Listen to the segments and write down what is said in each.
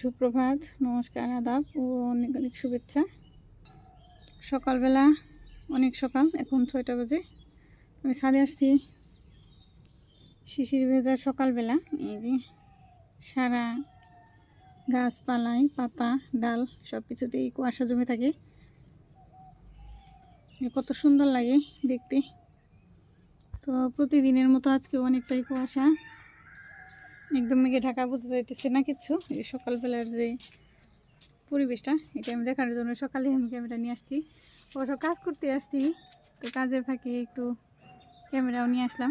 সুপ্রভাত, নমস্কার, আদাব ও অনেক অনেক শুভেচ্ছা। সকালবেলা, অনেক সকাল, এখন ছয়টা বাজে। আমি ছাদে আসছি। শিশির ভেজা সকালবেলা, এই যে সারা গাছপালায় পাতা, ডাল সব কিছুতেই কুয়াশা জমে থাকে। কত সুন্দর লাগে দেখতে। তো প্রতিদিনের মতো আজকে অনেকটাই কুয়াশা। একদম মেঘে ঢাকা বোঝা যাইতেছে না কিছু। এই সকালবেলার যে পরিবেশটা এটা আমি দেখানোর জন্য সকালে আমি ক্যামেরা নিয়ে আসছি। অবশ্য কাজ করতে আসছি, তো কাজে ফাঁকে একটু ক্যামেরাও নিয়ে আসলাম।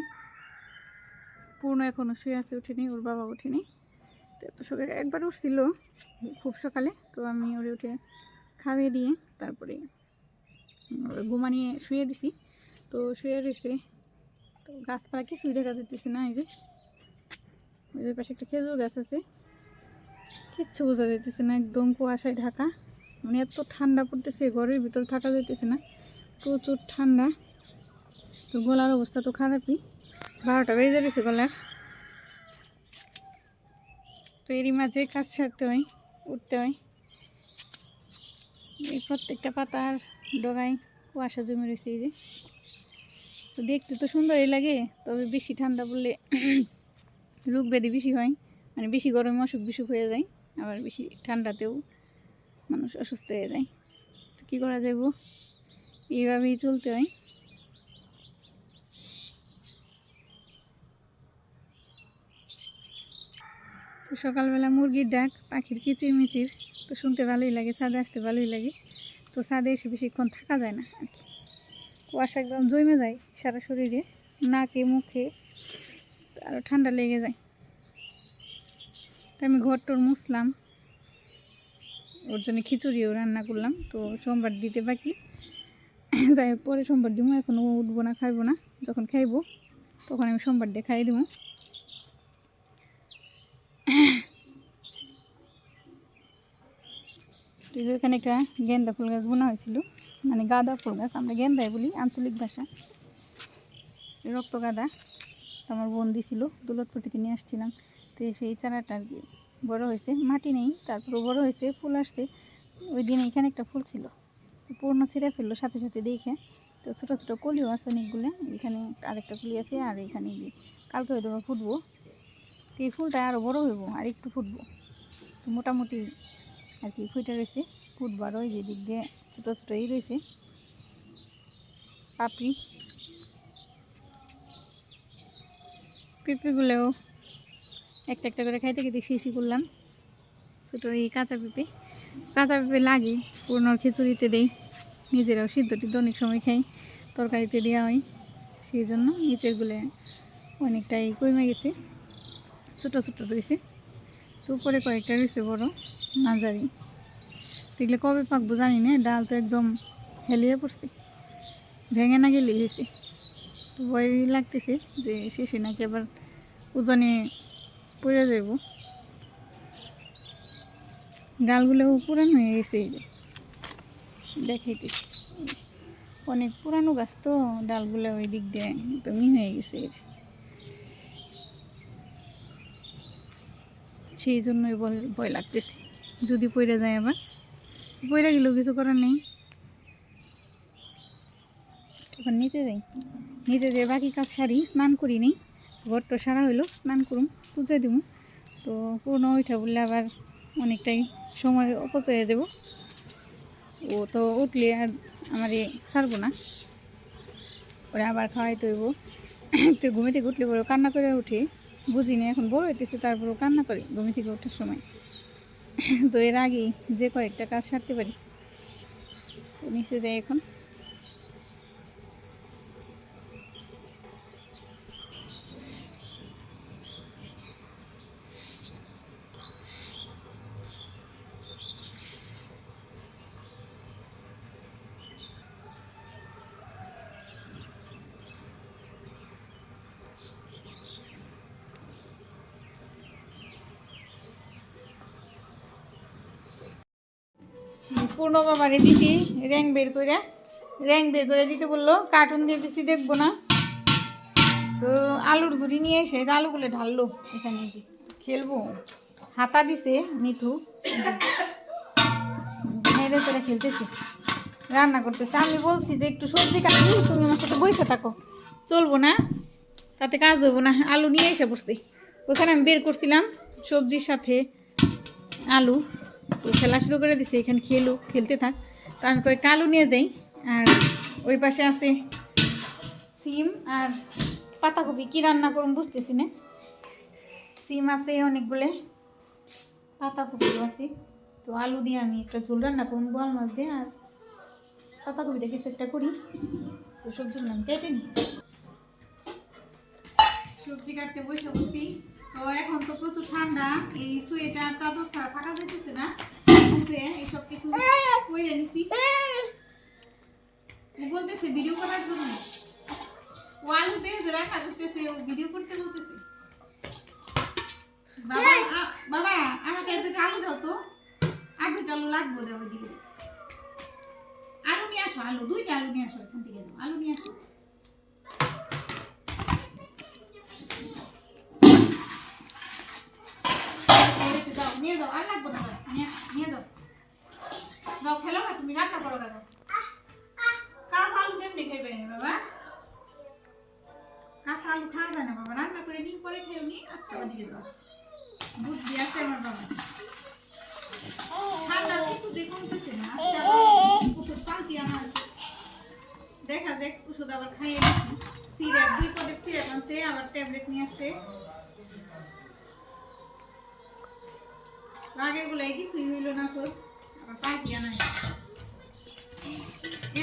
পূর্ণ এখনও শুয়ে আছে, উঠেনি, ওর বাবা উঠেনি। তো এত সকালে একবার উঠছিল, খুব সকালে। তো আমি ওরে উঠে খাইয়ে দিয়ে তারপরে ঘুমানিয়ে শুয়ে দিছি। তো শুয়ে রয়েছে তো গাছপালা কিছুই দেখা যাইতেছে না এই যে। ওই পাশে একটা খেজুর গাছ আছে। কিচ্ছু বোঝা যাইতেছে না, একদম কুয়াশায় ঢাকা। মানে এত ঠান্ডা পড়তেছে, ঘরের ভিতর থাকা যাইতেছে না, প্রচুর ঠান্ডা। তো গলার অবস্থা তো খারাপই। বারোটা বেজে গেছে গলার। তো এরই মাঝে কাজ ছাড়তে হয়, উঠতে হয়। এই প্রত্যেকটা পাতার ডগায় কুয়াশা জমে রয়েছে এই যে। তো দেখতে তো সুন্দরই লাগে, তবে বেশি ঠান্ডা পড়লে রোগ ব্যাধি বেশি হয় মানে বেশি গরমে অসুখ বিসুখ হয়ে যায়, আবার বেশি ঠান্ডাতেও মানুষ অসুস্থ হয়ে যায়। তো কী করা যাইব? এইভাবেই চলতে হয়। তো সকালবেলা মুরগির ডাক, পাখির কিচির মিচির তো শুনতে ভালোই লাগে, ছাদে আসতে ভালোই লাগে। তো ছাদে এসে বেশিক্ষণ থাকা যায় না আর কি। কুয়াশা একদম জমে যায় সারা শরীরে, নাকে, মুখে। আরও ঠান্ডা লেগে যায়। তো আমি ঘর টর মুছলাম। ওর জন্য খিচুড়িও রান্না করলাম, তো সোমবার দিতে বাকি। যাই হোক, পরে সোমবার দিব এখন ও উঠবো না, খাইবো না। যখন খাইবো, তখন আমি সোমবার দিয়ে খাই দেবো এখানে একটা গেন্দা ফুল গাছ বোনা হয়েছিল মানে গাঁদা ফুল গাছ, আমরা গেন্দাই বলি, আঞ্চলিক ভাষা। রক্ত গাঁদা। আমার বোন দিছিল দৌলতপুর থেকে নিয়ে আসছিলাম। তো সেই চারাটা আর কি বড়ো হয়েছে, মাটি নেই তারপরে বড়ো হয়েছে, ফুল আসছে। ওই দিন এখানে একটা ফুল ছিল পূর্ণ ছিঁড়ে ফেলল সাথে সাথে দেখে। তো ছোটো ছোটো কলিও আছে অনেকগুলো, এখানে আরেকটা কলি আছে আর এখানে কালকে হয়তো ফুটবো। তো এই ফুলটা আরও বড়ো হইব, আর একটু ফুটবো। তো মোটামুটি আর কি ফুটে রয়েছে ফুটবো আর ওই যে দিক দিয়ে ছোটো ছোটো এই রয়েছে। পাপড়ি। পেঁপেগুলোও একটা একটা করে খাইতে খেতে শিশি করলাম। ছোটো এই কাঁচা পেঁপে। কাঁচা পেঁপে লাগে পুরনোর খিচুড়িতে দেই। নিজেরাও সিদ্ধ টিদ্ধ অনেক সময় খাই, তরকারিতে দেওয়া হয়। সেই জন্য নিচেরগুলো অনেকটাই কমে গেছে। ছোটো ছোটো রয়েছে। তো উপরে কয়েকটা রয়েছে বড় তো এগুলো কবে পাকবো জানি না, ডাল তো একদম হেলিয়ে পড়ছে। ভেঙে না গেলে তো ভয় লাগতেছে যে শেষে নাকি আবার ওজনে পড়ে যাব ডালগুলো পুরানো হয়ে গেছে এই যে। দেখাইতেছি। অনেক পুরানো গাছ তো, ডালগুলো ওই দিক দিয়ে একদমই হয়ে গেছে এই যে। সেই জন্যই ভয় লাগতেছে। যদি পড়ে যায় আবার। পড়ে গেলেও কিছু করার নেই। এবার নিচে যাই। যে বাকি কাজ সারি, স্নান করি নেই ঘর তো সারা হইল, স্নান করুম, পুজো দিব তো পুরনো ওইটা বললে আবার অনেকটাই সময় অপচয় হয়ে যাব। ও তো উঠলে আর আমার ছাড়বো না। ওরা আবার খাওয়াই তৈব তো ঘুমে থেকে উঠলে পরে কান্না করে উঠে। বুঝি না, এখন বড় হইতেছে, তারপরেও কান্না করে ঘুমে থেকে ওঠার সময়। তো এর আগেই যে কয়েকটা কাজ সারতে পারি। তো নিচে যাই এখন। পূর্ণ বাবারে দিছি র্যাং বের করে র্যাং বের করে দিতে বলল কার্টুন দিয়ে দিছি, দেখব না। তো আলুর ঝুড়ি নিয়ে এসে আলুগুলো ঢাললো এখানে যে খেলব। হাতা দিছে মিথু মেরে তেরে খেলতেছে, রান্না করতেছে। আমি বলছি যে, একটু সবজি কাটি, তুমি আমার সাথে বসে থাকো। চলবো না, তাতে কাজ হব না। আলু নিয়ে এসে বসছি ওখানে আমি বের করছিলাম সবজির সাথে আলু। তো খেলা শুরু করে দিছে, এখানে খেলু খেলতে থাক। তো আমি কয়েকটা আলু নিয়ে যাই, আর ওই পাশে আছে সিম আর পাতাকপি। কী রান্না করুন বুঝতেছি না। সিম আছে অনেকগুলো, পাতাকপিও আছে। তো আলু দিয়ে আমি একটা ঝোল রান্না করুন বোয়াল মাছ দিয়ে, আর পাতাকপিটা কিছু একটা করি। তো সবজির নাম কেটে নিই সবজি কাটতে বসে বসি তো এখন তো প্রচুর ঠান্ডা, এই সোয়েটার, চাদর ছাড়া থাকা যাইতেছে না। এইসব কিছু কইরে নিছি। বলতেছে ভিডিও করার জন্য ও আলু যে রান্না করতেছে, ও ভিডিও করতে বলতেছে। বাবা বাবা, আমাকে দুটো আলু দাও তো। আর দুটো আলু লাগবো দেবো দিকে আলু নিয়ে আসো, আলু, দুইটা আলু নিয়ে আসো এখান থেকে যাও। আলু নিয়ে আসো। নিয়ে যাও, আর লাগবো না। নিয়ে নিয়ে যাও। যাও, খেলো গা তুমি রান্না করো গা যাও কাঁচা আলু কেমনি খেবে বাবা? কাঁচা আলু খাওয়া যায় না বাবা, রান্না করে নিয়ে পরে খেয়ে নি আচ্ছা ওদিকে যাও বুদ্ধি আছে আমার বাবা ঠান্ডা কিছু দেখুনতেছে না আজকে আবার ওষুধ পাল্টি আমার দেখা দেখ ওষুধ আবার খাইয়ে সিরাপ, দুই পদের সিরাপ আনছে, আবার ট্যাবলেট নিয়ে আসছে। আগেরগুলো কিছুই হইল না সব আবার পাল্টি আনা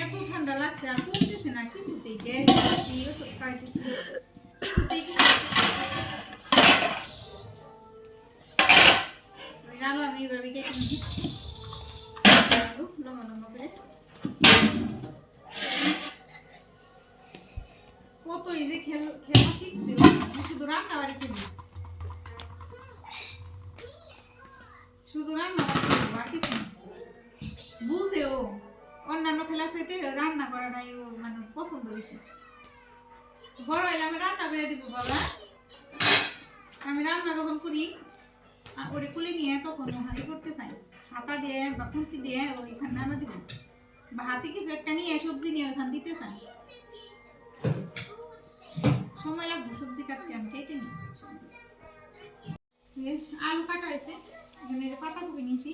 এত ঠান্ডা লাগছে, আর কমতেছে না, কিছুতেই গ্যাস ওষুধ খাইতেছি। ওই আমি এইভাবে কেটে নিই। লম্বা লম্বা করে। কত এই যে খেল খেলা শিখছে। শুধু রান্না বাড়িতে দিই। রান্না কিছু বুঝে ও, অন্যান্য খেলার সাথে রান্না করাটাই ও মানে পছন্দ বেশি। বড় হইলে আমি রান্না করে দিব, বাবা। আমি রান্না যখন করি ওরে কুলে নিয়ে তখন হাঁড়ি করতে চাই হাতা দিয়ে বা খুন্তি দিয়ে ওইখানে নামা দিব। বা হাতে কিছু একটা নিয়ে সবজি নিয়ে ওইখানে দিতে চাই সময় লাগবে সবজি কাটতে, আমি কেটে নিই। আলু কাটা হয়েছে। এখানে পাতাকপি নিয়েছি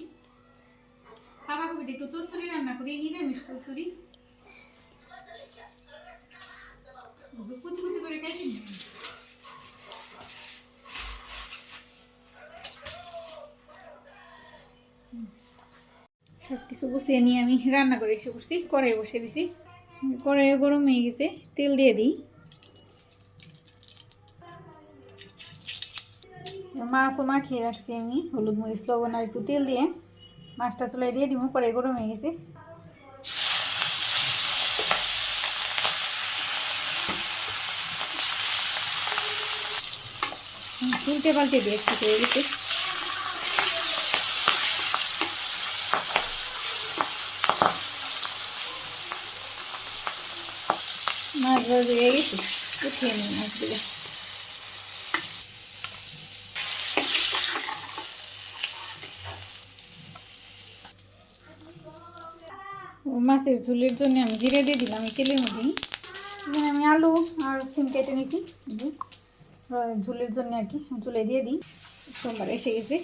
পাতাকপিটা একটু চচ্চড়ি রান্না করি নিরামিষ চচ্চড়ি। কুচি কুচি করে কেটে নিই সব কিছু গুছিয়ে নিয়ে আমি রান্না করে এসে করছি কড়াই বসে দিছি। কড়াই গরম হয়ে গেছে, তেল দিয়ে দিই। মাছও মাখিয়ে রাখছি আমি, হলুদ মরিচ, লবণ আর একটু তেল দিয়ে। মাছটা চুলাই দিয়ে দিব কড়াই গরম হয়ে গেছে। উল্টে পাল্টে দিয়ে একটু হয়ে গেছে মাছ ভাজা হয়ে গেছে, উঠিয়ে নিই মাছগুলো। মাছের ঝোলের জন্য আমি জিরে দিয়ে দিলাম, তেলের মধ্যেই এখানে আমি আলু আর সিম কেটে আর ঝোলের জন্য আর কি, ঝোলে দিয়ে দিই। সোমবার এসে গেছে।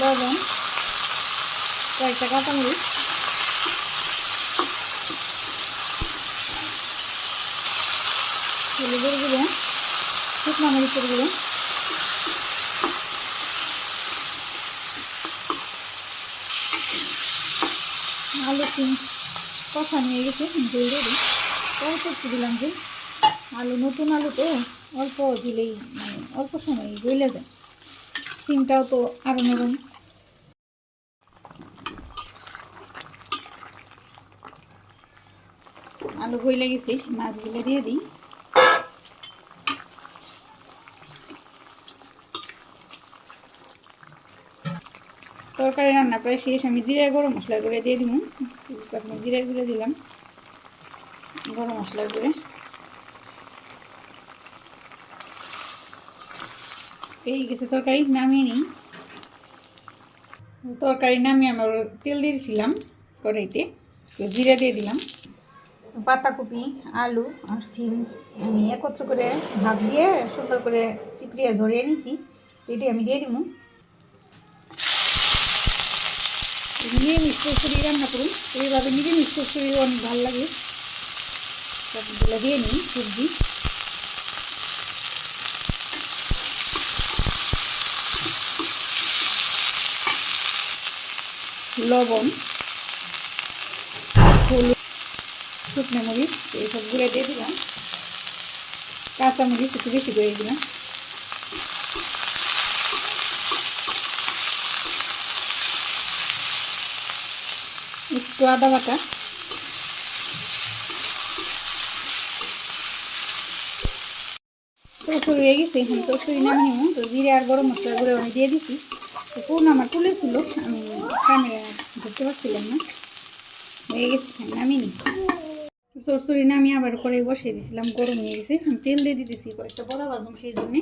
লবণ, কয়েকটা কাঁচামরিচ। হলুদের গুঁড়ো। শুকনো মরিচের গুঁড়ো আলু কষা নিয়ে গেছে দিই অল্প একটু দিলাম যে আলু, নতুন আলু তো অল্প দিলেই মানে অল্প সময় গলে যায়। সিমটাও তো আরও নরম। আলু গইলে গেছে, মাছগুলো দিয়ে দিই। তরকারি রান্না প্রায় শেষ। আমি জিরা গরম মশলা করে দিয়ে দিব এখন জিরা গুঁড়ো দিলাম। গরম মশলা করে এই গেছে তরকারি, নামিয়ে নিই। তরকারি নামিয়ে আমার তেল দিয়ে দিয়েছিলাম কড়াইতে। তো জিরা দিয়ে দিলাম। পাতাকপি আলু আর সিম আমি একত্র করে ভাত দিয়ে সুন্দর করে চিপড়িয়ে ঝরিয়ে নিয়েছি এটি আমি দিয়ে দিব নিরামিষ কচুরি রান্না করুন। এইভাবে নিজে নিরামিষ কচুরি অনেক ভালো লাগে। সবগুলো দিয়ে নিই সবজি লবণ, হলুদ, শুকনো মরিচ, এইসব গুঁড়ে দিয়ে দিলাম। কাঁচা মরিচ একটু বেশি করে দিলাম একটু আদা বাটা। তরকারি হয়ে গেছে, এখন তরকারি নামিয়ে তো জিরে আর গরম মশলা গুঁড়ো আমি দিয়ে দিছি। তো কোন আমার তুলেছিল আমি ক্যামেরা ধরতে পারছিলাম না। হয়ে গেছে নামিয়ে নি সরসরি নামিয়ে আবার করে বসিয়ে দিয়েছিলাম গরম হয়ে গেছে। আমি তেল দিয়ে দিতেছি কয়েকটা বড়া বাজুম সেই জন্যে।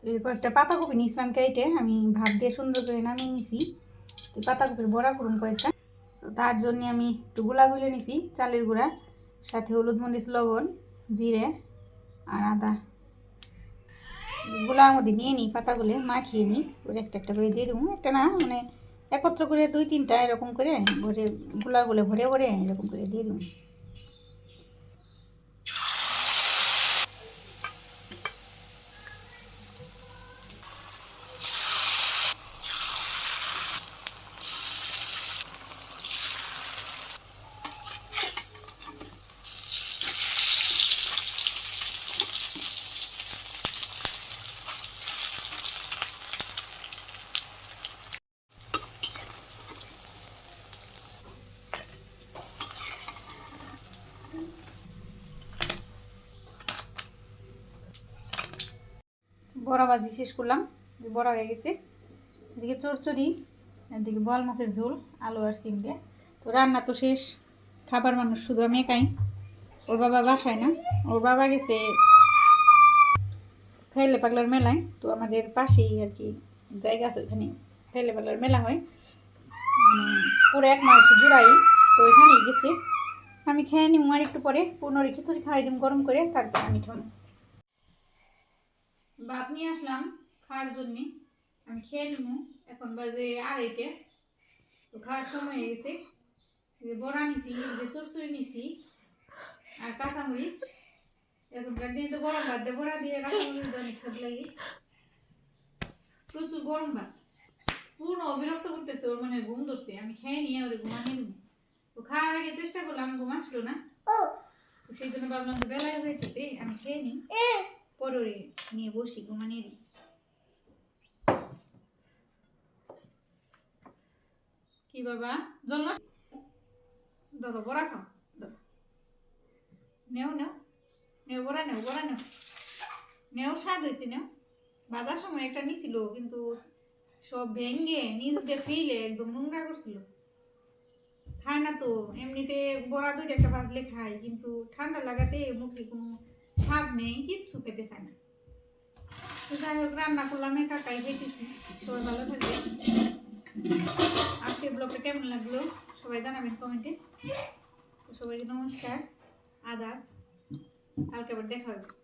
তো কয়েকটা পাতাকপি নিয়েছিলাম কেটে, আমি ভাত দিয়ে সুন্দর করে নামিয়ে নিছি। তো পাতাকপির বড়া করুন কয়েকটা। তো তার জন্য আমি একটু গুলা গুলে নিছি, চালের গুঁড়া, সাথে হলুদ মরিচ, লবণ, জিরে আর আদা। গুলার মধ্যে নিয়ে নিই, পাতাগুলো মাখিয়ে নিই করে একটা একটা করে দিয়ে দেবো। একটা না মানে একত্র করে দুই তিনটা এরকম করে ভরে গুলাগুলো ভরে ভরে এরকম করে দিয়ে দেবো। বড়া ভাজি শেষ করলাম বড়া হয়ে গেছে। এদিকে চড়চড়ি এদিকে বল মাছের ঝোল, আলু আর সিম দিয়ে তো রান্না তো শেষ, খাবার মানুষ শুধু আমি একাই। ওর বাবা বাসায় না, ওর বাবা গেছে ফেলে পাগলার মেলায়। তো আমাদের পাশেই আর কি জায়গা আছে ওখানে, ফেলে পাগলার মেলা হয়। মানে পুরো এক মাস জুড়াই তো ওইখানেই গেছে। আমি খেয়ে নিম আর একটু পরে পুনরে খিচুড়ি খাওয়াই দিম গরম করে, তারপর আমি খাব। ভাত নিয়ে আসলাম খাওয়ার জন্যে। আমি খেয়ে নেব। এখন বাজে আড়াইটে। তো খাওয়ার সময় হয়ে গেছে। যে বড়া নিছি যে চড়চড়ি নিছি আর কাঁচামরিচ। এখনকার দিনে তো গরম ভাত দিয়ে বড়া দিয়ে কাঁচামরিচ অনেক সব লাগে। প্রচুর গরম ভাত। পূর্ণ বিরক্ত করতেছে ওর মানে ঘুম ধরছে। আমি খেয়ে নিয়ে ওরে ঘুমানি নেব। তো খাওয়ার আগে চেষ্টা করলাম ঘুম আসলো না। সেই জন্য ভাবলাম যে বেলায় হয়েছে আমি খেয়ে নিই। পরে নিয়ে বসি ঘুমানিয়ে দিই। কি বাবা? জল বড়া খাও। নেও নেও। নেও বড়া নেও বড়া নেও। নেও স্বাদ হয়েছে নেও। বাজার সময় একটা নিছিল কিন্তু সব ভেঙে নিজে ফেলে একদম নোংরা করছিল। খায় না তো এমনিতে বড়া দুইটা একটা বাজলে খায় কিন্তু ঠান্ডা লাগাতে মুখে কোনো স্বাদ নেই, কিচ্ছু পেতে চায় না। তো যাই হোক, রান্না করলাম একাকাই দেখেছি। সবাই ভালো থাকবে আজকে ব্লগটা কেমন লাগল? সবাই জানাবেন কমেন্টে। তো সবাইকে নমস্কার, আদাব। কালকে আবার দেখা হবে।